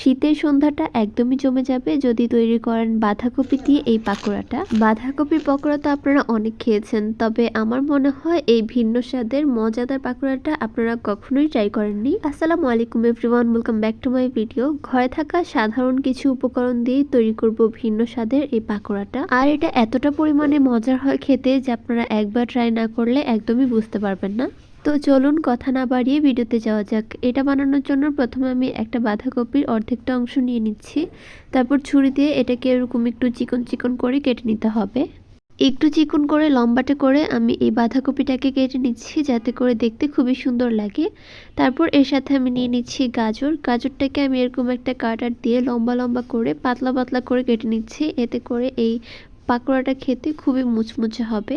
শীতের সন্ধ্যাটা একদমই জমে যাবে। যদি তৈরি করেন বাঁধাকপি দিয়ে এই পাকোড়াটা। বাঁধাকপির পকোড়া তো আপনারা অনেক খেয়েছেন, তবে আমার মনে হয় এই ভিন্ন স্বাদের মজাদার পাকোড়াটা আপনারা কখনোই ট্রাই করেননি। আসসালামু আলাইকুম everyone welcome back to my video ঘরে থাকা সাধারণ কিছু উপকরণ দিয়েই তৈরি করব ভিন্ন স্বাদের এই পাকোড়াটা। আর এটা এতটা পরিমাণে মজার হয় খেতে যে আপনারা একবার ট্রাই না করলে একদমই বুঝতে পারবেন না। তো চলুন কথা না বাড়িয়ে ভিডিওতে যাওয়া যাক। এটা বানানোর জন্য প্রথমে আমি একটা বাঁধাকপির অর্ধেকটা অংশ নিয়ে নিচ্ছি। তারপর ছুরি দিয়ে এটাকে এরকম একটু চিকন চিকন করে কেটে নিতে হবে। একটু চিকন করে, লম্বাটে করে আমি এই বাঁধাকপিটাকে কেটে নিচ্ছি যাতে করে দেখতে খুবই সুন্দর লাগে। তারপর এর সাথে আমি নিয়ে নিচ্ছি গাজর। গাজরটাকে আমি এরকম একটা কাটার দিয়ে লম্বা লম্বা করে, পাতলা পাতলা করে কেটে নিচ্ছি। এতে করে এই পাকোড়াটা খেতে খুবই মুচমুচে হবে।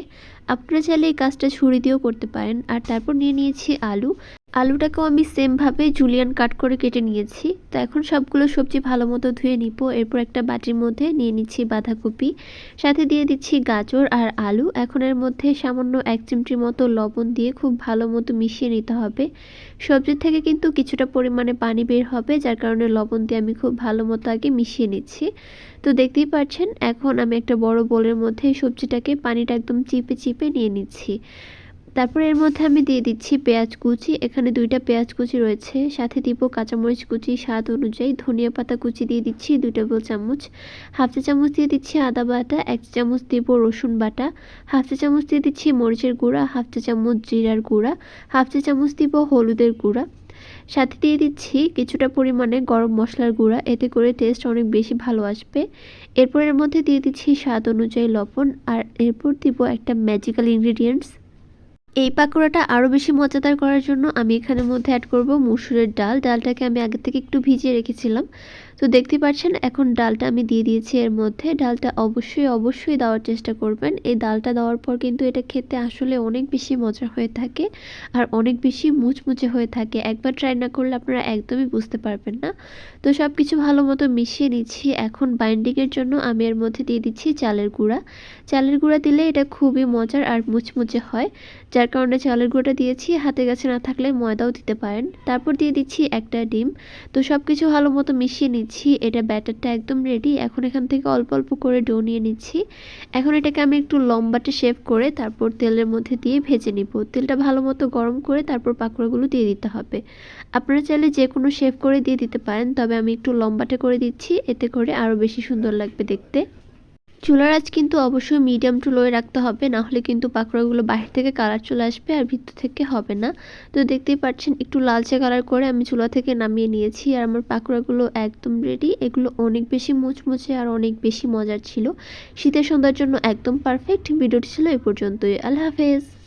আপনারা চাইলে এই কাজটা ছুরি দিয়েও করতে পারেন। আর তারপর নিয়ে নিয়েছি আলু। আলুটাকেও আমি সেমভাবে জুলিয়ান কাট করে কেটে নিয়েছি। তো এখন সবগুলো সবজি ভালো মতো ধুয়ে নিব। এরপর একটা বাটির মধ্যে নিয়ে নিচ্ছি বাঁধাকপি। সাথে দিয়ে দিচ্ছি গাজর আর আলু। এখন এর মধ্যে সামান্য এক চিমটির মতো লবণ দিয়ে খুব ভালো মতো মিশিয়ে নিতে হবে। সবজির থেকে কিন্তু কিছুটা পরিমাণে পানি বের হবে, যার কারণে লবণ দিয়ে আমি খুব ভালো মতো আগে মিশিয়ে নিচ্ছি। তো দেখতেই পাচ্ছেন এখন আমি একটা বড় বোলের মধ্যে সবজিটাকে পানিটা একদম চিপে চিপে নিয়ে নিচ্ছি। তারপর এর মধ্যে আমি দিয়ে দিচ্ছি পেঁয়াজ কুচি। এখানে দুইটা পেঁয়াজ কুচি রয়েছে, সাথে দিব কাঁচামরিচ কুচি স্বাদ অনুযায়ী। ধনিয়া পাতা কুচি দিয়ে দিচ্ছি দুই টেবিল চামচ। হাফ চা চামচ দিয়ে দিচ্ছি আদা বাটা, এক চা চামচ দিব রসুন বাটা। হাফ চা চামচ দিয়ে দিচ্ছি মরিচের গুঁড়া, হাফ চা চামচ জিরার গুঁড়া, হাফ চা চামচ দিব হলুদের গুঁড়া। সাথে দিয়ে দিচ্ছি কিছুটা পরিমাণে গরম মশলার গুঁড়া, এতে করে টেস্ট অনেক বেশি ভালো আসবে। এরপর এর মধ্যে দিয়ে দিচ্ছি স্বাদ অনুযায়ী লবণ, আর এরপর দিব একটা ম্যাজিক্যাল ইনগ্রিডিয়েন্টস এই পাকোড়াটা আরও বেশি মজাদার করার জন্য আমি এখানের মধ্যে অ্যাড করব মুসুরের ডাল। ডালটাকে আমি আগে থেকে একটু ভিজিয়ে রেখেছিলাম। তো দেখতে পাচ্ছেন, এখন ডালটা আমি দিয়ে দিয়েছি এর মধ্যে। ডালটা অবশ্যই অবশ্যই দেওয়ার চেষ্টা করবেন। এই ডালটা দেওয়ার পর কিন্তু এটা খেতে আসলে অনেক বেশি মজা হয়ে থাকে আর অনেক বেশি মুচমুচে হয়ে থাকে। একবার ট্রাই না করলে আপনারা একদমই বুঝতে পারবেন না। তো সব কিছু ভালো মতো মিশিয়ে নিচ্ছি। এখন বাইন্ডিংয়ের জন্য আমি এর মধ্যে দিয়ে দিচ্ছি চালের গুঁড়া। চালের গুঁড়া দিলে এটা খুবই মজার আর মুচমুচে হয়। যার কারণে চালের গুঁড়োটা দিয়েছি। হাতে কাছে না থাকলে ময়দাও দিতে পারেন। তারপর দিয়ে দিচ্ছি একটা ডিম। তো সব কিছু ভালো মতো মিশিয়ে নিচ্ছি, এটা ব্যাটারটা একদম রেডি এখন এখান থেকে অল্প অল্প করে ডো নিয়ে নিচ্ছি। এখন এটাকে আমি একটু লম্বাটে শেভ করে তারপর তেলের মধ্যে দিয়ে ভেজে নিব। তেলটা ভালো মতো গরম করে তারপর পাকোড়াগুলো দিয়ে দিতে হবে। আপনারা চাইলে যে কোনো শেপ করে দিয়ে দিতে পারেন, তবে আমি একটু লম্বাটে করে দিচ্ছি, এতে করে আরও বেশি সুন্দর লাগবে দেখতে। চুলার আঁচ কিন্তু অবশ্যই মিডিয়াম টু লোয়ে রাখতে হবে, না হলে কিন্তু পাকোড়াগুলো বাহির থেকে কালার চলে আসবে আর ভিতর থেকে হবে না। তো দেখতেই পাচ্ছেন, একটু লালচে কালার করে আমি চুলা থেকে নামিয়ে নিয়েছি আর আমার পাকোড়াগুলো একদম রেডি এগুলো অনেক বেশি মুচমুচে আর অনেক বেশি মজার ছিল। শীতের সন্ধ্যার জন্য একদম পারফেক্ট ভিডিওটি ছিল এই পর্যন্তই। আল্লাহ হাফেজ।